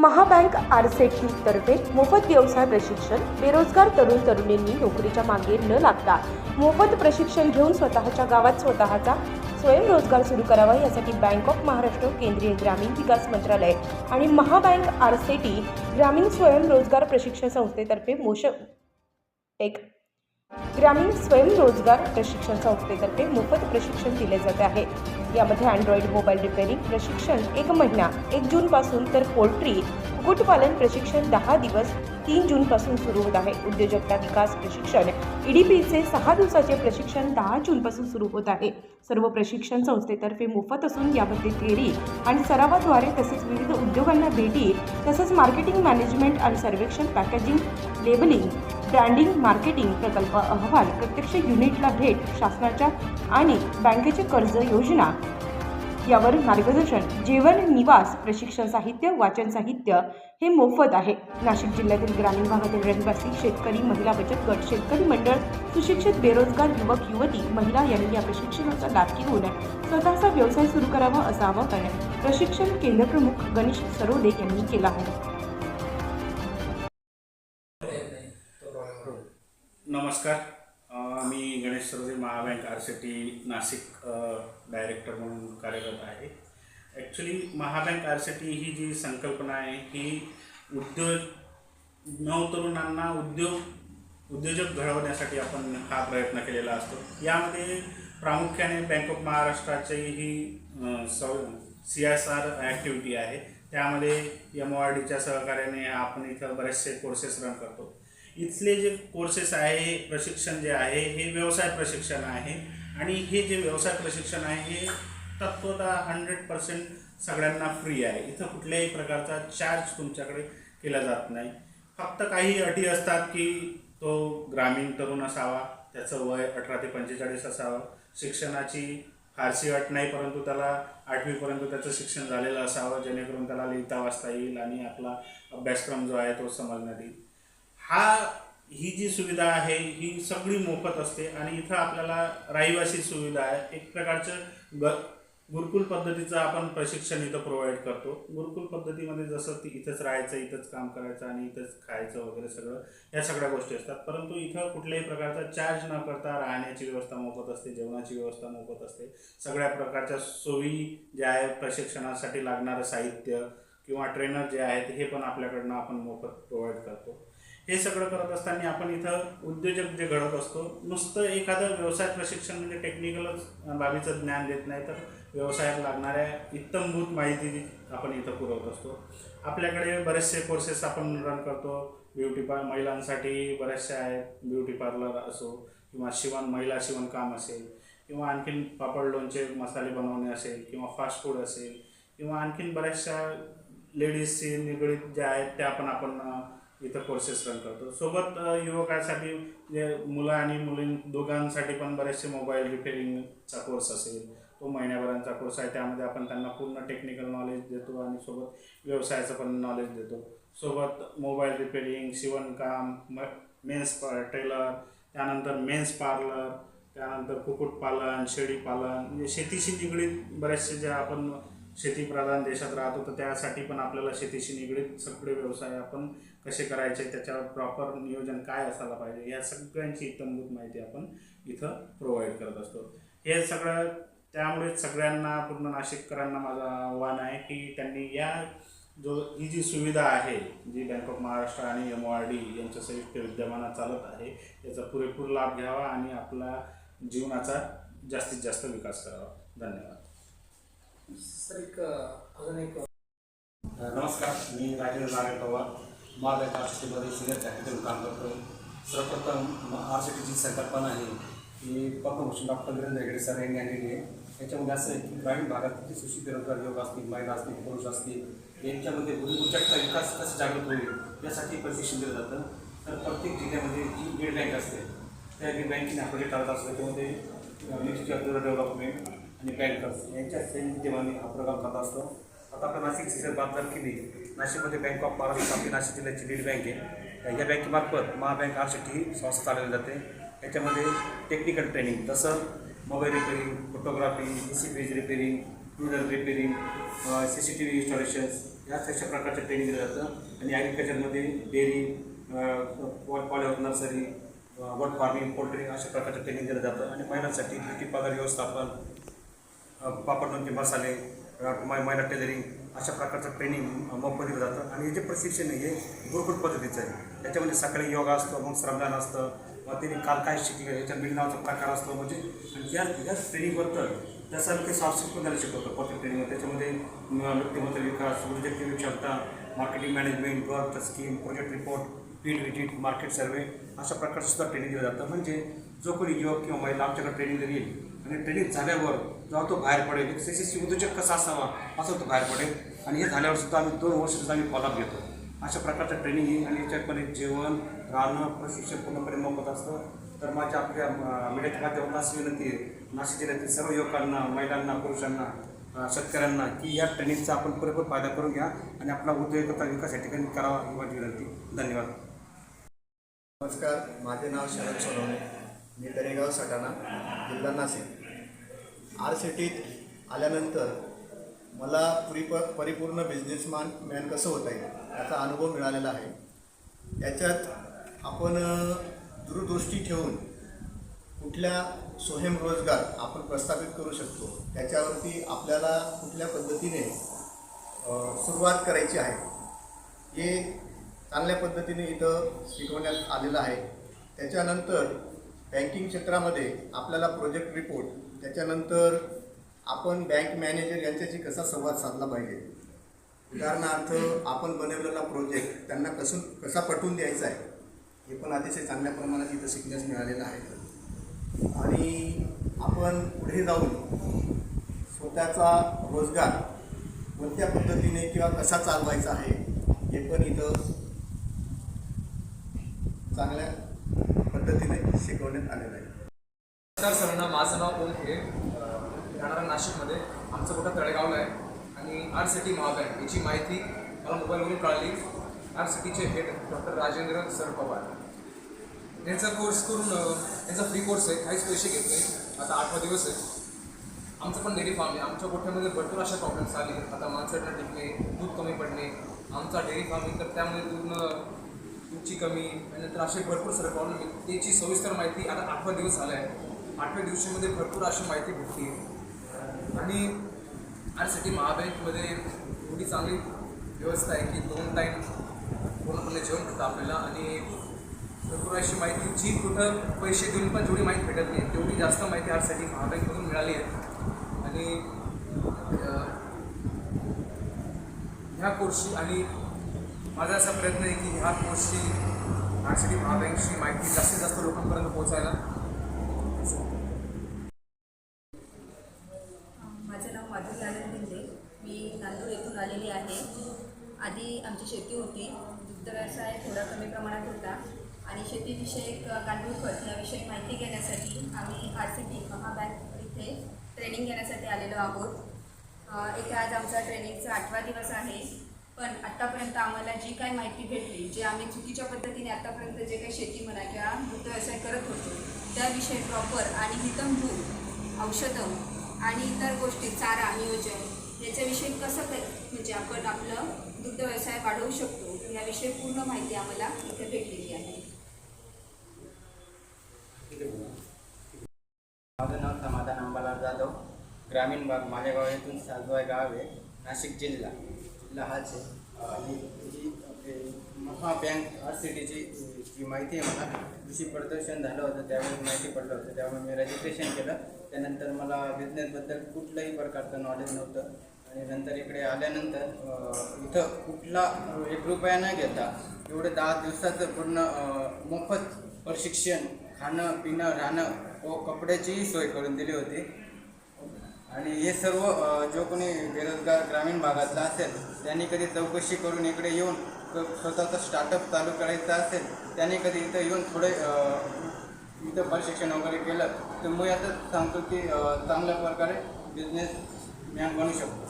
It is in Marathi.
महाबँक आरसेटी तर्फे मोफत व्यवसाय प्रशिक्षण बेरोजगार तरुण तरुणींनी नोकरीच्या मागे न लागता मोफत प्रशिक्षण घेऊन स्वतःच्या गावात स्वतःचा स्वयंरोजगार सुरू करावा यासाठी बँक ऑफ महाराष्ट्र केंद्रीय ग्रामीण विकास मंत्रालय आणि महाबँक आरसेटी ग्रामीण स्वयंरोजगार प्रशिक्षण संस्थेतर्फे मोश एक ग्रामीण स्वयंरोजगार प्रशिक्षण संस्थेतर्फे मोफत प्रशिक्षण दिले जाते आहे. यामध्ये अँड्रॉइड मोबाईल रिपेअरिंग प्रशिक्षण एक महिना एक जूनपासून तर पोल्ट्री कुक्कुटपालन प्रशिक्षण दहा दिवस तीन जूनपासून सुरू होत आहे. उद्योजकता विकास प्रशिक्षण ईडीपीचे सहा दिवसाचे प्रशिक्षण दहा जूनपासून सुरू होत आहे. सर्व प्रशिक्षण संस्थेतर्फे मोफत असून यामध्ये थेरी आणि सरावाद्वारे तसेच विविध उद्योगांना भेटी तसेच मार्केटिंग मॅनेजमेंट आणि सर्वेक्षण पॅकेजिंग लेबलिंग ब्रँडिंग मार्केटिंग प्रकल्प अहवाल प्रत्यक्ष युनिटला भेट शासनाच्या आणि बँकेचे कर्ज योजना. यावर मार्गदर्शन जेवण निवास प्रशिक्षण साहित्य वाचन साहित्य हे मोफत आहे. नाशिक जिल्ह्यातील ग्रामीण भागातील रहिवासी शेतकरी महिला बचत गट शेतकरी मंडळ सुशिक्षित बेरोजगार युवक युवती महिला यांनी या प्रशिक्षणाचा लाभ घेऊन स्वतःचा व्यवसाय सुरू करावा असं आवाहन प्रशिक्षण केंद्रप्रमुख गणेश सरोदे यांनी केला आहे. नमस्कार. मी Ganesh Sarde Mahabank R C T Nashik director म्हणून कार्यरत आहे. Actually Mahabank R C T ही जी संकल्पना आहे ही उद्योग नवतरुणांना उद्योग उद्योजक घडवण्यासाठी आपण हा प्रयत्न केलेला असतो. यामध्ये प्रामुख्याने बँक ऑफ महाराष्ट्राची ही सौ सी एस आर ॲक्टिव्हिटी आहे. त्यामध्ये एम ओ आर डीच्या सहकार्याने आपण इथं बरेचसे कोर्सेस रन करतो. इथले जे कोर्सेस आहे प्रशिक्षण जे आहे हे व्यवसाय प्रशिक्षण आहे. आणि हे जे व्यवसाय प्रशिक्षण आहे हे तत्वतः हंड्रेड पर्सेंट सगळ्यांना फ्री आहे. इथं कुठल्याही प्रकारचा चार्ज तुमच्याकडे केला जात नाही. फक्त काही अटी असतात की तो ग्रामीण तरुण असावा त्याचं वय अठरा ते पंचेचाळीस असावं. शिक्षणाची फारशी अट नाही परंतु त्याला आठवीपर्यंत त्याचं शिक्षण झालेलं असावं जेणेकरून त्याला लिहिता वाचता येईल आणि आपला अभ्यासक्रम जो आहे तो समजण्यात येईल. हा ही जी सुविधा आहे ही सगळी मोफत असते आणि इथं आपल्याला रहिवासी सुविधा आहे. एक प्रकारचं ग गुरुकुल पद्धतीचं आपण प्रशिक्षण इथं प्रोव्हाइड करतो. गुरुकुल पद्धतीमध्ये जसं ती इथंच राहायचं इथंच काम करायचं आणि इथंच खायचं वगैरे सगळं या सगळ्या गोष्टी असतात. परंतु इथं कुठल्याही प्रकारचा चार्ज न करता राहण्याची व्यवस्था मोफत असते जेवणाची व्यवस्था मोफत असते. सगळ्या प्रकारच्या सोयी ज्या आहेत प्रशिक्षणासाठी लागणारं साहित्य किंवा ट्रेनर जे आहेत हे पण आपल्याकडनं आपण मोफत प्रोव्हाइड करतो. हे सगळं करत असताना आपण इथं उद्योजक जे घडत असतो नुसतं एखादं व्यवसाय प्रशिक्षण म्हणजे टेक्निकलच बाबीचं ज्ञान देत नाही तर व्यवसायात लागणाऱ्या इत्तमभूत माहिती आपण इथं पुरवत असतो. आपल्याकडे बरेचसे कोर्सेस आपण रन करतो. ब्युटी पा महिलांसाठी बरेचसे आहेत. ब्युटी पार्लर असो किंवा शिवण महिला शिवणकाम असेल किंवा आणखीन पापड लोणचे मसाले बनवणे असेल किंवा फास्ट फूड असेल किंवा आणखीन बऱ्याचशा लेडीजशी निगडीत ज्या आहेत त्या पण आपण इथं कोर्सेस रन करतो. सोबत युवकांसाठी जे मुलं आणि मुलीं दोघांसाठी पण बरेचसे मोबाईल रिपेअरिंगचा कोर्स असेल. तो महिन्याभरांचा कोर्स आहे. त्यामध्ये आपण त्यांना पूर्ण टेक्निकल नॉलेज देतो आणि सोबत व्यवसायाचं पण नॉलेज देतो. सोबत मोबाईल रिपेअरिंग शिवणकाम म मेन्स टेलर त्यानंतर मेन्स पार्लर त्यानंतर कुक्कुटपालन शेळीपालन म्हणजे शेतीशी निगडीत बरेचसे जे आपण शेतीप्रधान देशात राहतो तर त्यासाठी पण आपल्याला शेतीशी निगडीत सगळे व्यवसाय आपण कसे करायचे त्याच्यावर प्रॉपर नियोजन काय असायला पाहिजे या सगळ्यांची इत्तमभूत माहिती आपण इथं प्रोव्हाइड करत असतो. हे सगळं त्यामुळे सगळ्यांना पूर्ण नाशिककरांना माझं आव्हान आहे की त्यांनी या जो ही जी सुविधा आहे जी बँक ऑफ महाराष्ट्र आणि एम ओ आर डी यांच्या संयुक्त विद्यमानात चालत आहे याचा पुरेपूर लाभ घ्यावा आणि आपला जीवनाचा जास्तीत जास्त विकास करावा. धन्यवाद. सर एक अजून एक नमस्कार. मी Rajendra Narayan Pawar. Mahabank R senior capital काम करतो सर्वप्रथम आर सी टीची संकल्पना आहे. की पद्मभूषण डॉक्टर वीरेंद्र हेगडे सर यांनी आणलेली आहे. याच्यामध्ये असं आहे की ग्रामीण भागात किती सुशिक्षित बेरोजगार युवक असतील महिला असतील पुरुष असतील यांच्यामध्ये उद्योजकता विकास कसं जागृत होईल यासाठी प्रशिक्षण दिलं जातं. तर प्रत्येक जिल्ह्यामध्ये जी लीड बँक असते त्या लीड बँकेने हा टाळत असतो त्याच्यामध्ये मिनिस्ट्री ऑफ रुरल डेव्हलपमेंट आणि बँकर्स यांच्या संयुक्तमाने हा प्रोग्राम करत असतो. आता आपण नाशिक जिल्ह्यात बात जर केली नाशिकमध्ये बँक ऑफ महाराष्ट्र आपली नाशिक जिल्ह्याची लीड बँक आहे. या बँकेमार्फत महाबँक आर ही संस्था चालवली जाते. याच्यामध्ये टेक्निकल ट्रेनिंग तसं mobile repairing photography A C page repairing two wheeler repairing C C T V installations या अशा प्रकारचं ट्रेनिंग दिलं जातं. आणि ॲग्रिकल्चरमध्ये डेअरी पॉल नर्सरी वॉट फार्मिंग पोल्ट्री अशा प्रकारचं ट्रेनिंग दिलं जातं. आणि महिलांसाठी ब्युटी पार्लर व्यवस्थापन पापड लोणचे मसाले माय मै- महिला टेलरिंग अशा प्रकारचं ट्रेनिंग मोफत दिलं जातं. आणि हे जे प्रशिक्षण आहे हे गुरुकुल पद्धतीचं आहे. त्याच्यामध्ये सकाळी योगा असतो मग श्रमदान असतं मग त्यांनी काल काय शिकलं याच्या बिल प्रकार असतो. म्हणजे आणि या या ट्रेनिंगबद्दल त्यासारखे काही सॉफ्ट पण त्याला शिकवतो प्रत्येक ट्रेनिंग त्याच्यामध्ये व्यक्तिमत्व विकास वैयक्तिक क्षमता marketing management work scheme project report field visit market survey अशा प्रकारचं सुद्धा ट्रेनिंग दिलं जातं. म्हणजे जो कोणी युवक किंवा महिला आमच्याकडे ट्रेनिंग येईल आणि ट्रेनिंग झाल्यावर जेव्हा तो बाहेर पडेल. एक यशस्वी उद्योजक कसा असावा असं तो बाहेर पडेल. आणि हे झाल्यावर सुद्धा आम्ही दोन वर्ष सुद्धा आम्ही फॉलोअप घेतो. अशा प्रकारचं ट्रेनिंग आहे. आणि याच्यामध्ये जेवण राहणं प्रशिक्षण पूर्णपणे मोफत असतं. तर माझ्या आपल्या मीडियाच्या माध्यमातून अशी विनंती आहे. नाशिक जिल्ह्यातील सर्व युवकांना महिलांना पुरुषांना शेतकऱ्यांना की या ट्रेनिंगचा आपण पुरेपूर फायदा करून घ्या. आणि आपला उद्योजकता विकास या ठिकाणी करावा ही माझी विनंती. धन्यवाद. नमस्कार. माझे नाव शरद सोनवणे. मी तरेगाव सटाणा जिल्हा नाशिक. आर सिटीत आल्यानंतर मला पुरीप परिपूर्ण बिझनेसमॅन मॅन कसं होता येईल याचा अनुभव मिळालेला आहे. याच्यात आपण दूरदृष्टी ठेवून कुठल्या स्वयंरोजगार आपण प्रस्थापित करू शकतो त्याच्यावरती आपल्याला कुठल्या पद्धतीने सुरुवात करायची आहे हे चांगल्या पद्धतीने इथं शिकवण्यात आलेलं आहे. त्याच्यानंतर बँकिंग क्षेत्रामध्ये आपल्याला प्रोजेक्ट रिपोर्ट त्याच्यानंतर आपण बँक मॅनेजर यांच्याशी कसा संवाद साधला पाहिजे? उदाहरणार्थ आपण बनवलेला प्रोजेक्ट त्यांना कसं कसा पटवून द्यायचा आहे हे पण अतिशय चांगल्या प्रमाणात इथं शिकण्यास मिळालेलं आहे. आणि आपण पुढे जाऊन स्वतःचा रोजगार कोणत्या पद्धतीने किंवा कसा चालवायचा आहे हे पण इथं चांगल्या पद्धतीने शिकवण्यात आलेलं आहे. नमस्कार सरांना माझं नाव ओम हे राहणारा नाशिकमध्ये. आमचं कुठं तळेगावला आहे. आणि आर सिटी महाबँक याची माहिती मला मोबाईलवरून कळाली. R सिटीचे head doctor Rajendra sir Pawar. यांचा कोर्स करून यांचा फ्री कोर्स आहे. काहीच पैसे घेत नाही. आता आठवा दिवस आहे. आमचं पण डेअरी फार्म आहे. आमच्या गोठ्यामध्ये भरपूर अशा प्रॉब्लेम्स आले आता माणसांना टिकणे दूध कमी पडणे आमचा डेअरी फार्म आहे. तर त्यामुळे दूध दूधची कमी आणि नंतर असे भरपूर सारे प्रॉब्लेम आहेत. त्याची सविस्तर माहिती आता आठवा दिवस झाला आहे. आठव्या दिवशीमध्ये भरपूर अशी माहिती भेटते आणि आरसाठी महाबँकमध्ये एवढी चांगली व्यवस्था आहे की दोन टाईम पूर्णपणे जेवण भेटतं आपल्याला आणि भरपूर अशी माहिती जी कुठं पैसे देऊन पण जेवढी माहिती भेटत नाही तेवढी जास्त माहिती आरसाठी महाबँकमधून मिळाली आहे. आणि ह्या कोर्सची आणि माझा असा प्रयत्न आहे की ह्या कोर्सची आरसीडी महाबँकची माहिती जास्तीत जास्त लोकांपर्यंत पोहोचायला माझं नाव माधुरी आनंद भिंदे मी नांदूर येथून आलेली आहे. आधी आमची शेती होती. दुग्ध व्यवसाय थोडा कमी प्रमाणात होता. आणि शेतीविषयक गांडूळ खत याविषयी माहिती घेण्यासाठी आम्ही आर सी टी महाबँक इथे ट्रेनिंग घेण्यासाठी आलेलो आहोत. इथे आज आमचा ट्रेनिंगचा आठवा दिवस आहे. पण आत्तापर्यंत आम्हाला जी काही माहिती भेटली जे आम्ही चुकीच्या पद्धतीने आत्तापर्यंत जे काही शेती म्हणा किंवा दुग्ध व्यवसाय करत होतो त्याविषयी प्रॉपर आणि हितमभूत औषधं आणि इतर गोष्टी चारा नियोजन याच्याविषयी कसं क म्हणजे आपण आपलं दुग्ध व्यवसाय वाढवू शकतो याविषयी पूर्ण माहिती आम्हाला इथे भेटलेली आहे. माझं नाव समाधान अंबालाल जाधव. ग्रामीण भाग मालेगाव येथून साजवाय गाव आहे नाशिक जिल्हा. जिल्हा हाच आहे. आणि जी महा बँक आर सी टीची जी माहिती आहे मला कृषी प्रदर्शन झालं होतं त्यावेळी माहिती पडलं होतं. त्यामुळे मी रजिस्ट्रेशन केलं. त्यानंतर मला बिझनेसबद्दल कुठल्याही प्रकारचं नॉलेज नव्हतं. आणि नंतर इकडे आल्यानंतर इथं कुठला एक रुपया न घेता एवढं दहा दिवसाचं पूर्ण मोफत प्रशिक्षण खाणं पिणं राहणं व कपड्याचीही सोय करून दिली होती. आणि हे सर्व जो कोणी बेरोजगार ग्रामीण भागातला असेल त्यांनी कधी चौकशी करून इकडे येऊन स्वतःचा स्टार्टअप चालू करायचा असेल त्यांनी कधी इथं येऊन थोडे इथं प्रशिक्षण वगैरे केलं तर मी आता सांगतो की चांगल्या प्रकारे बिझनेस मॅन बनू शकतो.